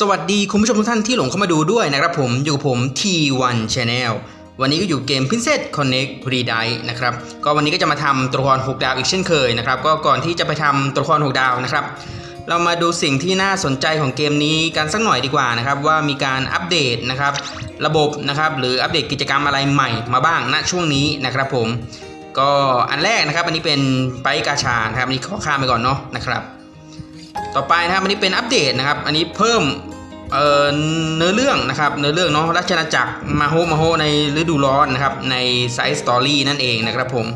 สวัสดีคุณผู้ชมทุกท่านที่หลงเข้ามาดูด้วยนะครับผมอยู่กับผม T1 Channel วันนี้ก็อยู่เกม Princess Connect r e d i นะครับก็วันนี้ก็จะมาทำตัวละคร6ดาวอีกเช่นเคยนะครับก็ก่อนที่จะไปทำตัวละคร6ดาวนะครับเรามาดูสิ่งที่น่าสนใจของเกมนี้กันสักหน่อยดีกว่านะครับว่ามีการอัปเดตนะครับระบบนะครับหรืออัปเดตกิจกรรมอะไรใหม่มาบ้างณช่วงนี้นะครับผม ก็อันแรกนะครับอันนี้เป็นไปกาชานะครับอันนี้ขอข้ามไปก่อนเนาะนะครับ ต่อไปนะครับอันนี้เป็นอัปเดตนะครับ อันนี้เพิ่มเนื้อเรื่องนะครับเนื้อเรื่องเนาะราชอาณาจักรมาโฮมาโฮในฤดูร้อนนะครับในไซส์สตอรี่นั่นเองนะครับผม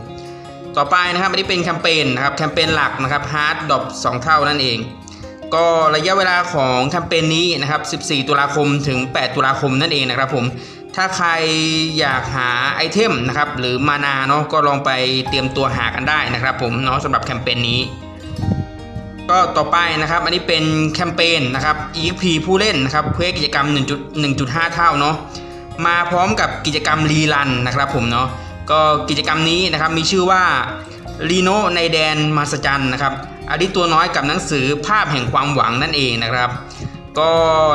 ต่อไปนะครับอันนี้เป็นแคมเปญนะครับแคมเปญหลักนะครับฮาร์ดดอปสองเท่านั่นเอง ก็ระยะเวลาของแคมเปญนี้นะครับ 14 ตุลาคมถึง 8 ตุลาคมนั่นเองนะครับผมถ้าใครอยากหาไอเทมนะครับหรือมานาเนาะก็ลองไปเตรียมตัวหากันได้นะครับผมเนาะสำหรับแคมเปญนี้ ก็ต่อไปนะครับ อันนี้เป็นแคมเปญนะครับ EXP ผู้เล่นนะครับเพื่อกิจกรรม 1.1.5 เท่าเนาะมาพร้อมกับกิจกรรมรีรันนะครับผมเนาะก็กิจกรรมนี้นะครับมีชื่อว่าลีโนในแดนมาสจันนะครับอดีตตัวน้อยกับหนังสือภาพแห่งความหวังนั่นเองนะครับ ก็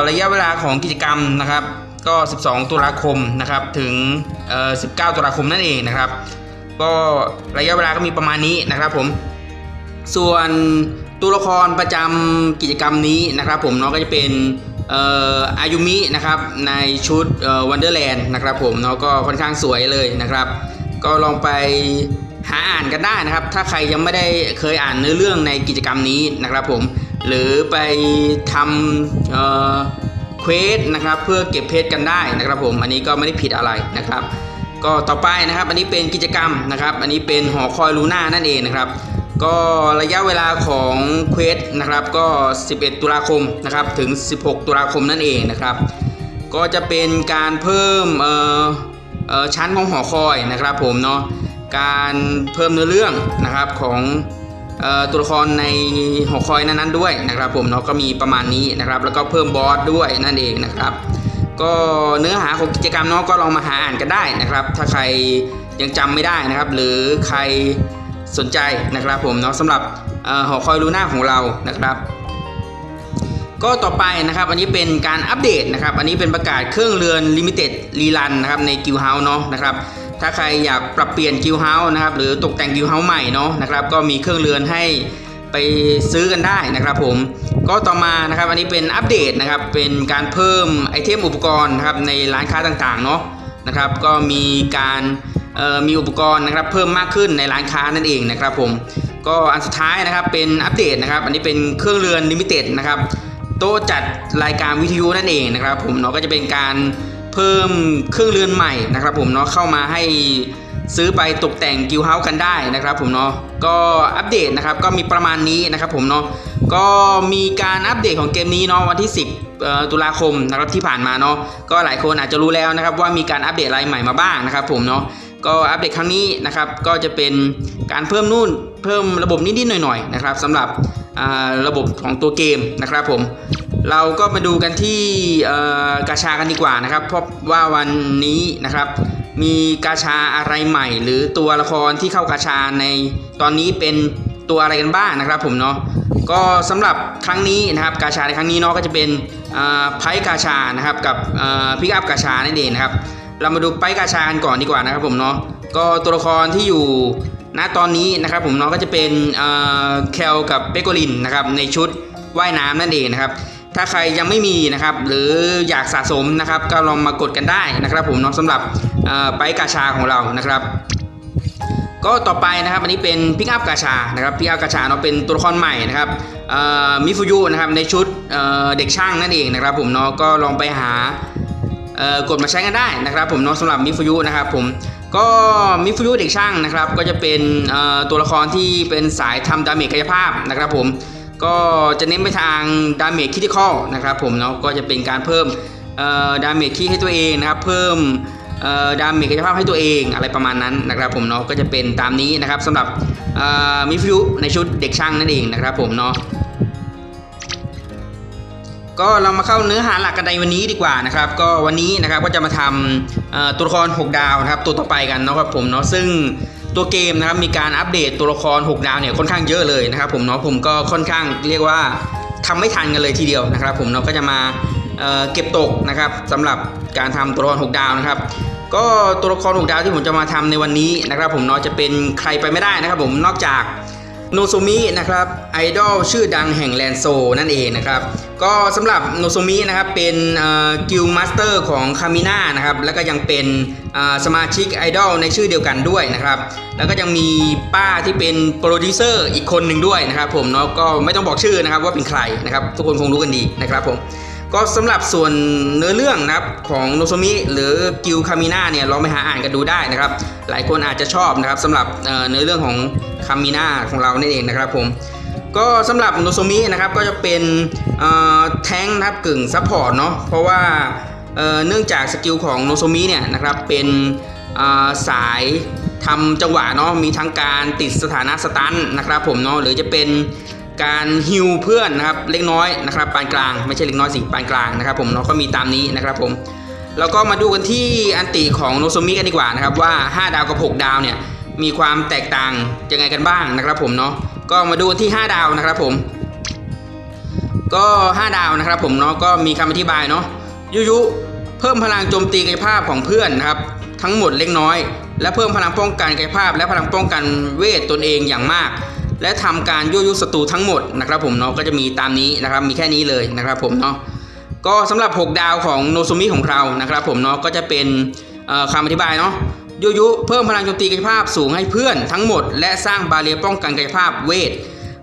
ระยะเวลาของกิจกรรมนะครับ ก็ 12 ตุลาคมนะครับถึง 19 ตุลาคมนั่นเองนะครับ ก็ระยะเวลาก็มีประมาณนี้นะครับผมส่วนตัวละครประจำกิจกรรมนี้นะครับ ผมเนาะก็จะเป็นอายุมินะครับในชุดวันเดอร์แลนด์นะครับผมเนาะก็ค่อนข้างสวยเลยนะครับ ก็ลองไปหาอ่านกันได้นะครับ ถ้าใครยังไม่ได้เคยอ่านเนื้อเรื่องในกิจกรรมนี้นะครับผมหรือไปทำเอ่อเควสนะครับเพื่อเก็บเพชรกันได้นะครับ ผมอันนี้ก็ไม่ได้ผิดอะไรนะครับ ก็ต่อไปนะครับ อันนี้เป็นกิจกรรมนะครับ อันนี้เป็นหอคอยลูน่านั่นเองนะครับ ก็ระยะเวลาของเควสนะครับก็ 11 ตุลาคมนะครับถึง 16 ตุลาคมนั่นเองนะครับ ก็จะเป็นการเพิ่มเอ่อเอ่อชั้นของหอคอยนะครับผมเนาะการเพิ่มเนื้อเรื่องนะครับของออตัวละครในหอคอยนั้นๆด้วยนะครับ ผมเนาะก็มีประมาณนี้นะครับ แล้วก็เพิ่มบอสด้วยนั่นเองนะครับ ก็เนื้อหาของกิจกรรมเนาะก็ลองมาหาอ่านกันได้นะครับ ถ้าใครยังจำไม่ได้นะครับ หรือใคร สนใจนะครับผมเนาะสำหรับหอคอยลูน่าของเรานะครับก็ต่อไปนะครับอันนี้เป็นการอัปเดตนะครับอันนี้เป็นประกาศเครื่องเรือนลิมิเต็ดรีรันนะครับในกิลเฮาส์เนาะนะครับถ้าใครอยากปรับเปลี่ยนกิลเฮาส์นะครับหรือตกแต่งกิลเฮาส์ใหม่เนาะนะครับก็มีเครื่องเรือนให้ไปซื้อกันได้นะครับผมก็ต่อมานะครับอันนี้เป็นอัปเดตนะครับเป็นการเพิ่มไอเทมอุปกรณ์นะครับในร้านค้าต่างๆเนาะนะครับก็มีการ มีอุปกรณ์นะครับเพิ่มมากขึ้นในร้านค้านั่นเองนะครับผมก็อันสุดท้ายนะครับเป็นอัปเดตนะครับ อันนี้เป็นเครื่องเรือนลิมิเต็ดนะครับโต๊ะจัดรายการวิทยุนั่นเองนะครับ ผมเนาะก็จะเป็นการเพิ่มเครื่องเรือนใหม่นะครับ ผมเนาะเข้ามาให้ซื้อไปตกแต่งกิลเฮาส์กันได้นะครับผมเนาะก็อัปเดตนะครับก็มีประมาณนี้นะครับผมเนาะก็มีการอัปเดตของเกมนี้เนาะวันที่ 10 ตุลาคมนะครับที่ผ่านมาเนาะก็หลายคนอาจจะรู้แล้วนะครับว่ามีการอัปเดตอะไรใหม่มาบ้างนะครับผมเนาะ ก็อัปเดตครั้งนี้นะครับก็จะเป็นการเพิ่มนู่นเพิ่มระบบนิดๆหน่อยๆนะครับสำหรับระบบของตัวเกมนะครับผมเราก็มาดูกันที่กาชากันดีกว่านะครับ เพราะว่าวันนี้นะครับ มีกาชาอะไรใหม่ หรือตัวละครที่เข้ากาชาในตอนนี้เป็นตัวอะไรกันบ้างนะครับผมเนาะก็สำหรับครั้งนี้นะครับกาชาในครั้งนี้เนาะก็จะเป็นไพ่กาชานะครับกับพิกอัพกาชานั่นเองนะครับ เรามาดูไพ่กาชากันก่อนดีกว่านะครับผมเนาะก็ตัวละครที่อยู่ณตอนนี้นะครับผมเนาะก็จะเป็นแคลกับเปโกลินนะครับในชุดว่ายน้ำนั่นเองนะครับถ้าใครยังไม่มีนะครับหรืออยากสะสมนะครับก็ลองมากดกันได้นะครับผมเนาะสำหรับไปกาชาของเรานะครับ ก็ต่อไปนะครับอันนี้เป็นพิกอัพกาชานะครับพิกอัพกาชาเนาะเป็นตัวละครใหม่นะครับมิฟูยุนะครับในชุดเด็กช่างนั่นเองนะครับผมเนาะก็ลองไปหา กดมาใช้กันได้นะครับ ผมเนาะสำหรับมิฟูยุนะครับผมก็มิฟูยุเด็กช่างนะครับ ก็จะเป็นตัวละครที่เป็นสายทำดาเมจกายภาพนะครับ ผมก็จะเน้นไปทางดาเมจคิทิคอลนะครับผมเนาะก็จะเป็นการเพิ่มดาเมจคีให้ตัวเองนะครับ เพิ่มดาเมจกายภาพให้ตัวเองอะไรประมาณนั้นนะครับ ผมเนาะก็จะเป็นตามนี้นะครับสำหรับมิฟิวในชุดเด็กช่างนั่นเองนะครับ ผมเนาะ ก็เรามาเข้าเนื้อหาหลักกันในวันนี้ดีกว่านะครับ ก็วันนี้นะครับก็จะมาทำตัวละคร 6 ดาวนะครับ ตัวต่อไปกันนะครับผมเนาะซึ่งตัวเกมนะครับมีการอัปเดตตัวละคร 6 ดาวเนี่ยค่อนข้างเยอะเลยนะครับผมเนาะผมก็ค่อนข้างเรียกว่าทำไม่ทันกันเลยทีเดียวนะครับ ผมเนาะก็จะมาเเก็บตกนะครับสำหรับการทำตัวละคร 6 ดาวนะครับก็ตัวละคร 6 ดาวที่ผมจะมาทำในวันนี้นะครับ ผมเนาะจะเป็นใครไปไม่ได้นะครับ ผมนอกจาก โนโซมินะครับไอดอลชื่อดังแห่งแลนโซนั่นเองนะครับก็สำหรับโนโซมินะครับเป็นกิลมาสเตอร์ของคามิน่านะครับแล้วก็ยังเป็นสมาชิกไอดอลในชื่อเดียวกันด้วยนะครับแล้วก็ยังมีป้าที่เป็นโปรดิวเซอร์อีกคนหนึ่งด้วยนะครับผมเนาะก็ไม่ต้องบอกชื่อนะครับว่าเป็นใครนะครับทุกคนคงรู้กันดีนะครับผม ก็สำหรับส่วนเนื้อเรื่องนะครับของโนโซมิหรือกิลคามิน่าเนี่ยลองไปหาอ่านกันดูได้นะครับ หลายคนอาจจะชอบนะครับสำหรับเนื้อเรื่องของคามิน่าของเรานั่นเองนะครับผมก็สำหรับโนโซมินะครับก็จะเป็นแท้งนะครับกึ่งซัพพอร์ตเนาะเพราะว่าเนื่องจากสกิลของโนโซมิเนี่ยนะครับเป็นสายทำจังหวะเนาะมีทั้งการติดสถานะสตันนะครับผมเนาะหรือจะเป็น การฮิวเพื่อนนะครับเล็กน้อยนะครับปานกลางไม่ใช่เล็กน้อยสิปานกลางนะครับผมเนาะก็มีตามนี้นะครับผมแล้วก็มาดูกันที่อันติของโนโซมิกันดีกว่านะครับว่า 5 ดาวกับ 6 ดาวเนี่ยมีความแตกต่างยังไงกันบ้างนะครับผมเนาะก็มาดูที่ 5 ดาวนะครับผม ก็ 5 ดาวนะครับผมเนาะก็มีคำอธิบายเนาะยุยุเพิ่มพลังโจมตีกายภาพของเพื่อนนะครับทั้งหมดเล็กน้อย และเพิ่มพลังป้องกันกายภาพ และพลังป้องกันเวทตนเองอย่างมาก และทำการยั่วยุศัตรูทั้งหมดนะครับผมเนาะก็จะมีตามนี้นะครับมีแค่นี้เลยนะครับผมเนาะก็สำหรับ 6 ดาวของโนซูมิของเรานะครับผมเนาะก็จะเป็นเอ่อคำอธิบายเนาะยุยุเพิ่มพลังโจมตีกายภาพสูงให้เพื่อนทั้งหมด และสร้างบาเรียป้องกันกายภาพเวท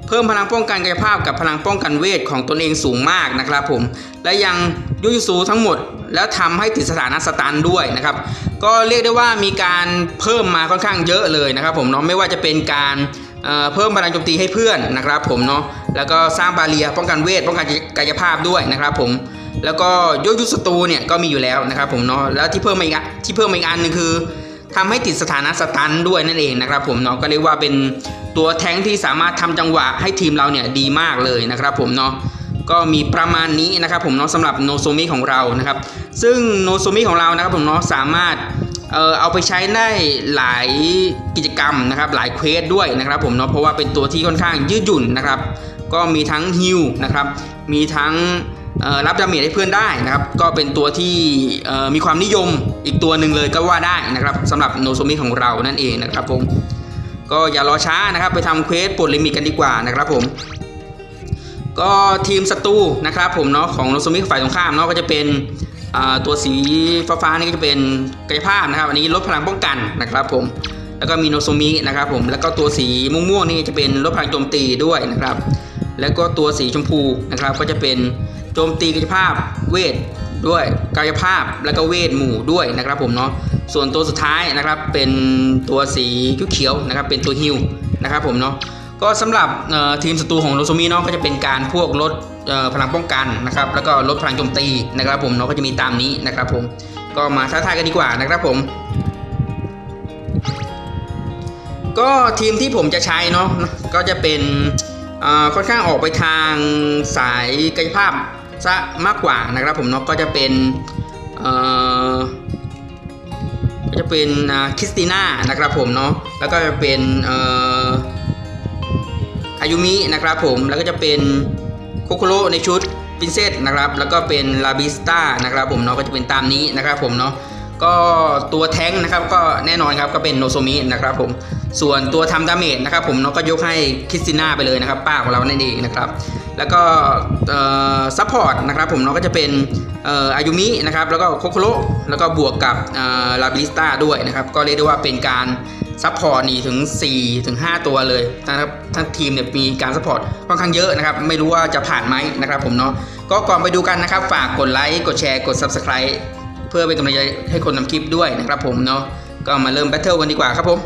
เพิ่มพลังป้องกันกายภาพกับพลังป้องกันเวทของตนเองสูงมากนะครับผมและยังยุยุสูทั้งหมด แล้วทำให้ติดสถานะสตันด้วยนะครับก็เรียกได้ว่ามีการเพิ่มมาค่อนข้างเยอะเลยนะครับผมเนาะไม่ว่าจะเป็นการ เพิ่มพลังโจมตีให้เพื่อนนะครับผมเนาะแล้วก็สร้างบาเรียป้องกันเวทป้องกันกายภาพด้วยนะครับผมแล้วก็โยยุศัตรูเนี่ยก็มีอยู่แล้วนะครับผมเนาะแล้วที่เพิ่มมาอีกที่เพิ่มมาอีกอันหนึงคือทำให้ติดสถานะสตันด้วยนั่นเองนะครับผมเนาะก็เรียกว่าเป็นตัวแท้งที่สามารถทำจังหวะให้ทีมเราเนี่ยดีมากเลยนะครับผมเนาะก็มีประมาณนี้นะครับผมเนาะสำหรับโนโซมิของเรานะครับซึ่งโนโซมิของเรานะครับผมเนาะสามารถ เออเอาไปใช้ได้หลายกิจกรรมนะครับหลายเควสด้วยนะครับผมเนาะเพราะว่าเป็นตัวที่ค่อนข้างยืดหยุ่นนะครับ ก็มีทั้งฮิลนะครับมีทั้งรับดาเมจให้เพื่อนได้นะครับ ก็เป็นตัวที่มีความนิยมอีกตัวหนึ่งเลยก็ว่าได้นะครับสำหรับโนโซมิของเรานั่นเองนะครับผมก็อย่ารอช้านะครับไปทำเควสปลดลิมิตกันดีกว่านะครับผมก็ทีมศัตรูนะครับผมเนาะของโนโซมิฝ่ายตรงข้ามเนาะก็จะเป็น ตัวสีฟ้าๆนี่ก็จะเป็นกายภาพนะครับ อันนี้ลดพลังป้องกันนะครับผมแล้วก็มีโนโซมินะครับผมแล้วก็ตัวสีม่วงๆนี่จะเป็นลดพลังโจมตีด้วยนะครับ แล้วก็ตัวสีชมพูนะครับก็จะเป็นโจมตีกายภาพเวทด้วยกายภาพแล้วก็เวทหมู่ด้วยนะครับผมเนาะส่วนตัวสุดท้ายนะครับเป็นตัวสีเขียวๆนะครับเป็นตัวฮิลนะครับผมเนาะก็สำหรับทีมศัตรูของโนโซมิเนาะก็จะเป็นการพวกลด พลังป้องกันนะครับแล้วก็ลดพลังโจมตีนะครับ ผมเนาะก็จะมีตามนี้นะครับ ผมก็มาท้าทายกันดีกว่านะครับผมก็ทีมที่ผมจะใช้เนาะก็จะเป็นอ่อค่อนข้างออกไปทางสายกายภาพซะมากกว่านะครับ ผมเนาะก็จะเป็นเอ่อก็จะเป็นคริสติน่านะครับผมเนาะแล้วก็จะเป็นอออายุมินะครับผมแล้วก็จะเป็น คโคโรในชุดพินเซสนะครับแล้วก็เป็นลาบิสตานะครับผมเนาะก็จะเป็นตามนี้นะครับผมเนาะก็ตัวแท้งนะครับก็แน่นอนครับก็เป็นโนโซมินะครับผมส่วนตัวทำดาเมจนะครับผมเนาะก็ยกให้คริสติน่าไปเลยนะครับป้าของเรานั่นเองนะครับแล้วก็ซัพพอร์ตนะครับผมเนาะก็จะเป็นเอ่ออายุมินะครับแล้วก็โคโคโรแล้วก็บวกกับลาบิสตาด้วยนะครับก็เรียกได้ว่าเป็นการ ซัพพอร์ตนี่ถึง4ถึง5ตัวเลยนะครับทั้งทีมเนี่ยมีการซัพพอร์ตค่อนข้างเยอะนะครับ ไม่รู้ว่าจะผ่านไหมนะครับผมเนาะก็ก่อนไปดูกันนะครับ ฝากกดไลค์กดแชร์กด Subscribe เพื่อเป็นกำลังใจให้คนทำคลิปด้วยนะครับผมเนาะก็มาเริ่มแบทเทิลกันดีกว่าครับผม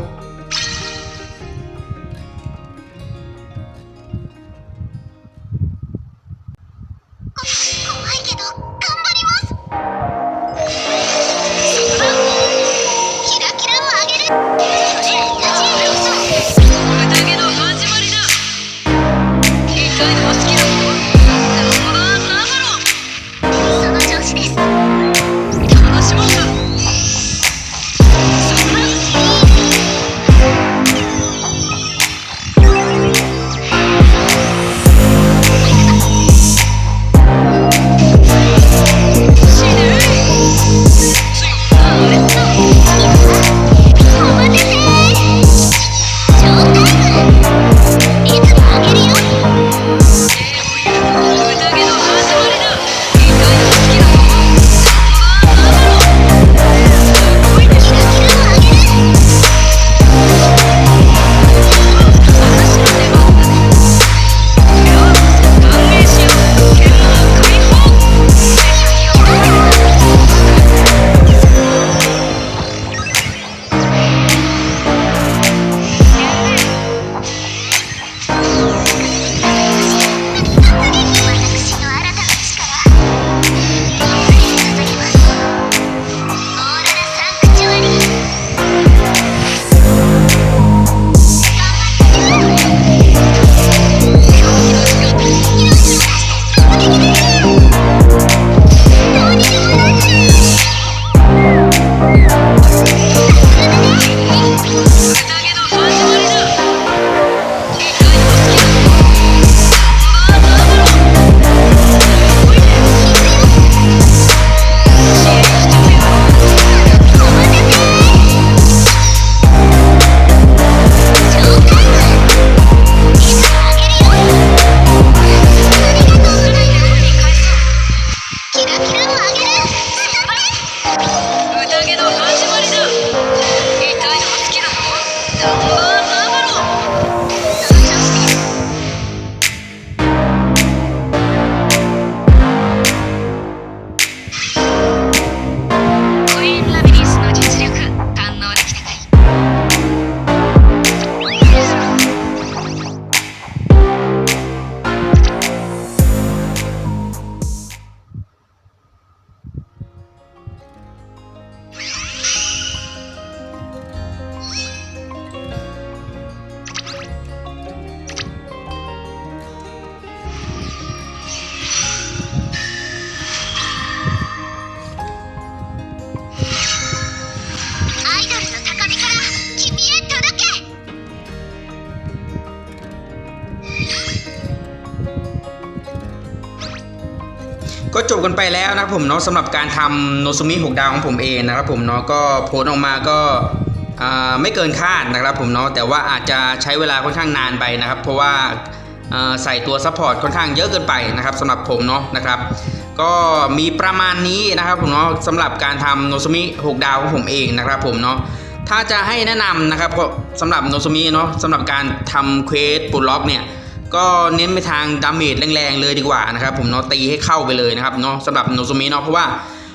กันไปแล้วนะครับผมเนาะสำหรับการทำโนซุมิ6ดาวของผมเองนะครับผมเนาะก็ผลออกมาก็ไม่เกินคาดนะครับผมเนาะแต่ว่าอาจจะใช้เวลาค่อนข้างนานไปนะครับ เพราะว่าใส่ตัวซัพพอร์ตค่อนข้างเยอะเกินไปนะครับสำหรับผมเนาะนะครับ ก็มีประมาณนี้นะครับผมเนาะสำหรับการทำโนซุมิ6ดาวของผมเองนะครับผมเนาะถ้าจะให้แนะนำนะครับก็สำหรับโนซุมิเนาะสำหรับการทำเควสปุลล็อกเนี่ย ก็เน้นไปทางดาเมจแรงๆเลยดีกว่านะครับผมเนาะตีให้เข้าไปเลยนะครับเนาะสำหรับโนซุมิเนาะเพราะว่า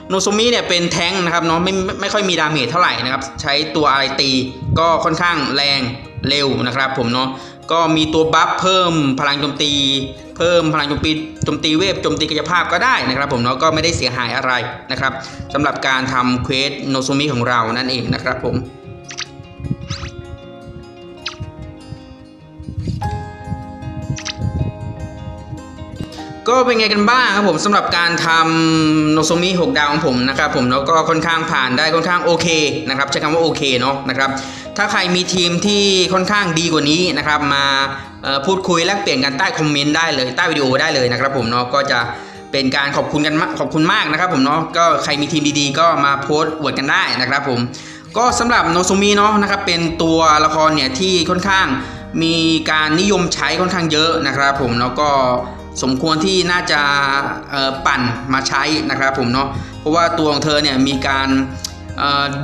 โนซุมิเนี่ยเป็นแท้งนะครับเนาะไม่ไม่ค่อยมีดาเมจเท่าไหร่นะครับใช้ตัวอะไรตีก็ค่อนข้างแรงเร็วนะครับผมเนาะก็มีตัวบัฟเพิ่มพลังโจมตี เพิ่มพลังโจมตีโจมตีเวฟโจมตีกายภาพก็ได้นะครับ ผมเนาะก็ไม่ได้เสียหายอะไรนะครับสำหรับการทำเควสโนซุมิของเรานั่นเองนะครับผม ก็เป็นไงกันบ้างครับผมสำหรับการทำโนโซมิ6ดาวของผมนะครับผมแล้วก็ค่อนข้างผ่านได้ค่อนข้างโอเคนะครับใช้คำว่าโอเคเนาะนะครับถ้าใครมีทีมที่ค่อนข้างดีกว่านี้นะครับมาพูดคุยแลกเปลี่ยนกันใต้คอมเมนต์ได้เลยใต้วิดีโอได้เลยนะครับผมเนาะก็จะเป็นการขอบคุณกันมากขอบคุณมากนะครับผมเนาะก็ใครมีทีมดีๆ ก็มาโพสต์อวดกันได้นะครับผมก็สำหรับโนโซมิเนาะนะครับเป็นตัวละครเนี่ยที่ค่อนข้างมีการนิยมใช้ค่อนข้างเยอะนะครับผมแล้วก็ สมควรที่น่าจะปั่นมาใช้นะครับผมเนาะเพราะว่าตัวของเธอเนี่ยมีการ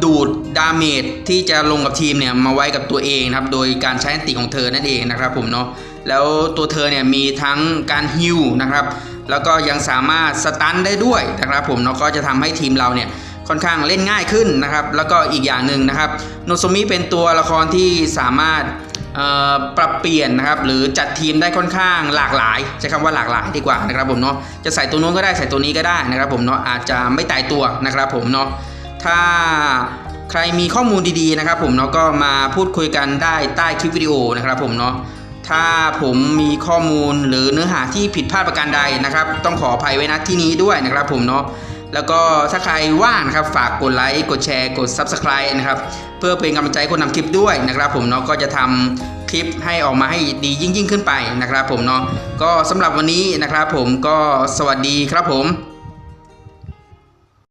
ดูดดาเมจที่จะลงกับทีมเนี่ยมาไว้กับตัวเองนะครับโดยการใช้อันติของเธอนั่นเองนะครับผมเนาะแล้วตัวเธอเนี่ยมีทั้งการฮิวนะครับแล้วก็ยังสามารถสตันได้ด้วยนะครับผมเนาะก็จะทำให้ทีมเราเนี่ยค่อนข้างเล่นง่ายขึ้นนะครับแล้วก็อีกอย่างหนึ่งนะครับโนโซมิเป็นตัวละครที่สามารถ ปรับเปลี่ยนนะครับหรือจัดทีมได้ค่อนข้างหลากหลายใช้คำว่าหลากหลายดีกว่านะครับผมเนาะจะใส่ตัวนู้นก็ได้ใส่ตัวนี้ก็ได้นะครับผมเนาะอาจจะไม่ตายตัวนะครับผมเนาะถ้าใครมีข้อมูลดีๆนะครับผมเนาะก็มาพูดคุยกันได้ใต้คลิปวิดีโอนะครับผมเนาะถ้าผมมีข้อมูลหรือเนื้อหาที่ผิดพลาดประการใดนะครับ ต้องขออภัยไว้ณที่นี้ด้วยนะครับผมเนาะ แล้วก็ถ้าใครว่างนะครับฝากกดไลค์กดแชร์กด Subscribe นะครับเพื่อเป็นกำลังใจคนทำคลิปด้วยนะครับ ผมเนาะก็จะทำคลิปให้ออกมาให้ดียิ่งยิ่งขึ้นไปนะครับ ผมเนาะก็สำหรับวันนี้นะครับ ผมก็สวัสดีครับผม